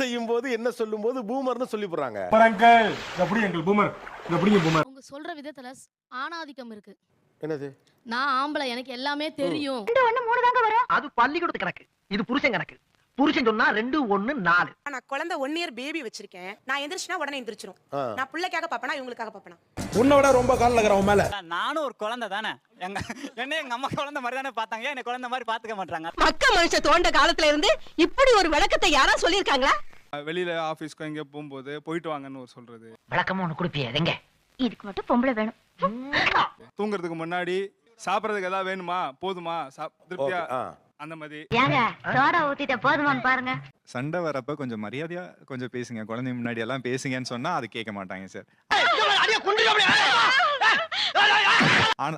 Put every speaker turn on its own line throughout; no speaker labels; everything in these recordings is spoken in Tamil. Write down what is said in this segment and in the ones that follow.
செய்யும் போது என்ன சொல்லும் போது பூமர்னு சொல்லி போடுறாங்க.
எப்படி எங்கள் பூமர். எப்படிங்க பூமர்.
அவங்க சொல்ற விதத்துல ஆணாதிக்கம் இருக்கு.
என்னது?
நான் ஆம்பளை எனக்கு எல்லாமே தெரியும்.
அது பள்ளிக்கூடத்து கணக்கு. இது புருஷன் கணக்கு. புருஷன் சொன்னா ரெண்டு ஒண்ணு நாலு.
நான் குழந்தை ஒன் இயர் பேபி வச்சிருக்கேன். நான் எந்திரிச்சுனா உடனே எந்திரிச்சிரும். நான் பிள்ளைக்காக பாப்பனா இவங்களுக்காக பாப்பனா?
உன்னை விட ரொம்ப கால் நகரம் மேல.
நானும் ஒரு குழந்தை தானே. எங்க என்ன எங்க அம்மா குழந்தை மாதிரி தானே பார்த்தாங்க. என்ன குழந்தை மாதிரி பாத்துக்க மாட்டாங்க
மக்க மனுஷ தோண்ட காலத்துல இருந்து இப்படி ஒரு விளக்கத்தை யாரா சொல்லிருக்காங்களா
வெளியில ஆபீஸ்க்கு எங்க போகும்போது போயிட்டு வாங்கன்னு ஒரு சொல்றது.
விளக்கமா ஒண்ணு கொடுப்பியே எங்க
இதுக்கு மட்டும் பொம்பளை வேணும்.
தூங்குறதுக்கு முன்னாடி சாப்பிடறதுக்கு ஏதாவது வேணுமா? போதுமா? சாப்- திருப்தியா. அந்த மாதிரி.
ஏங்க சோடா ஊத்திட்ட போதுமான்னு பாருங்க.
சண்டை வரப்ப கொஞ்சம் மரியாதையா கொஞ்சம் பேசுங்க. குழந்தை முன்னாடி எல்லாம் பேசுங்கன்னு சொன்னா அது கேட்க மாட்டாங்க சார்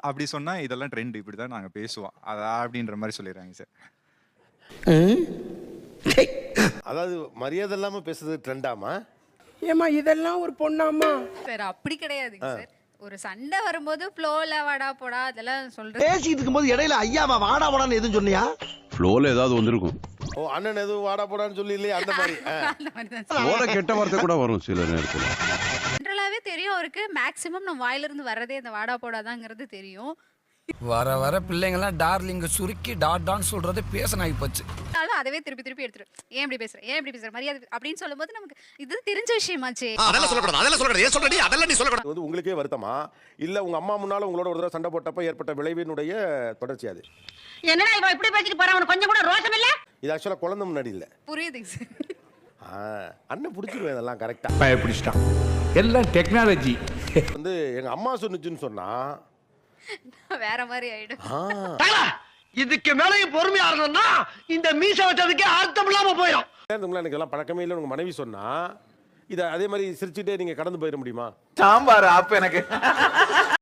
அப்படி சொன்னா இதெல்லாம் ட்ரெண்ட் இப்படிதான் நாங்க பேசுவோம். அதா அப்படின்ற மாதிரி சொல்லிடுறாங்க சார்
அதாவது மரியாதை இல்லாம பேசுறது ட்ரெண்டாமா?
ஏமா இதெல்லாம் ஒரு பொண்ணாமா
சார் அப்படி கிடையாதுங்க சார். ஒரு சண்டை வரும்போது ஃப்ளோல வாடா போடா அதெல்லாம் சொல்றது.
பேசிட்டு இருக்கும்போது இடையில ஐயாவா வாடா வாடான்னு எதுவும் சொன்னியா?
ஃப்ளோல ஏதாவது வந்திருக்கும்.
ஓ அண்ணன் எதுவும் வாடா போடான்னு சொல்லி இல்லையே அந்த மாதிரி.
அந்த மாதிரி தான்
ஃப்ளோல கெட்ட வார்த்தை கூட வரும் சில நேரத்துல.
ஜென்ரலாவே தெரியும் அவருக்கு. மேக்ஸிமம் நம்ம வாயில இருந்து வர்றதே இந்த வாடா போடாதாங்கிறது தெரியும்.
வர வர பிள்ளைங்கலாம் டார்லிங்க சுருக்கி டாட் டான் சொல்றது பேசனாகி போச்சு.
ஆனாலும் அதவே திருப்பி திருப்பி எடுத்துரும் ஏன் இப்படி பேசுற? ஏன் இப்படி பேசுற? மரியாதை அப்படின்னு சொல்லும்போது நமக்கு இது தெரிஞ்ச விஷயமாச்சே.
அதெல்லாம் சொல்லக்கூடாது அதெல்லாம் சொல்லக்கூடாது. ஏன் சொல்றடி? அதெல்லாம் நீ சொல்லக்கூடாது.
வந்து உங்களுக்கே வருத்தமா? இல்ல உங்க அம்மா முன்னால உங்களோட ஒரு தடவை சண்டை போட்டப்ப ஏற்பட்ட விளைவினுடைய தொடர்ச்சி அது.
என்னடா இவன் இப்படி பேசிட்டு போறான் அவனுக்கு கொஞ்சம் கூட ரோஷம் இல்ல?
இது ஆக்சுவலா குழந்தை முன்னாடி இல்ல. ஆ, அண்ணன் பிடிச்சிருவேன் இதெல்லாம் கரெக்டா
பயப்பிடிச்சிட்டான். எல்லாம் டெக்னாலஜி
வந்து எங்க அம்மா சொன்னுச்சுன்னு சொன்னா
வேற மாதிரி ஆயிடும்.
இதுக்கு மேலயும் பொறுமையா இருந்தோம்னா இந்த மீச வச்சதுக்கே அர்த்தம் இல்லாம போயிடும்
எனக்கு எல்லாம் பழக்கமே இல்லை உங்க மனைவி சொன்னா இதை அதே மாதிரி சிரிச்சுட்டே நீங்க கடந்து போயிட முடியுமா?
சாம்பார் அப்ப எனக்கு.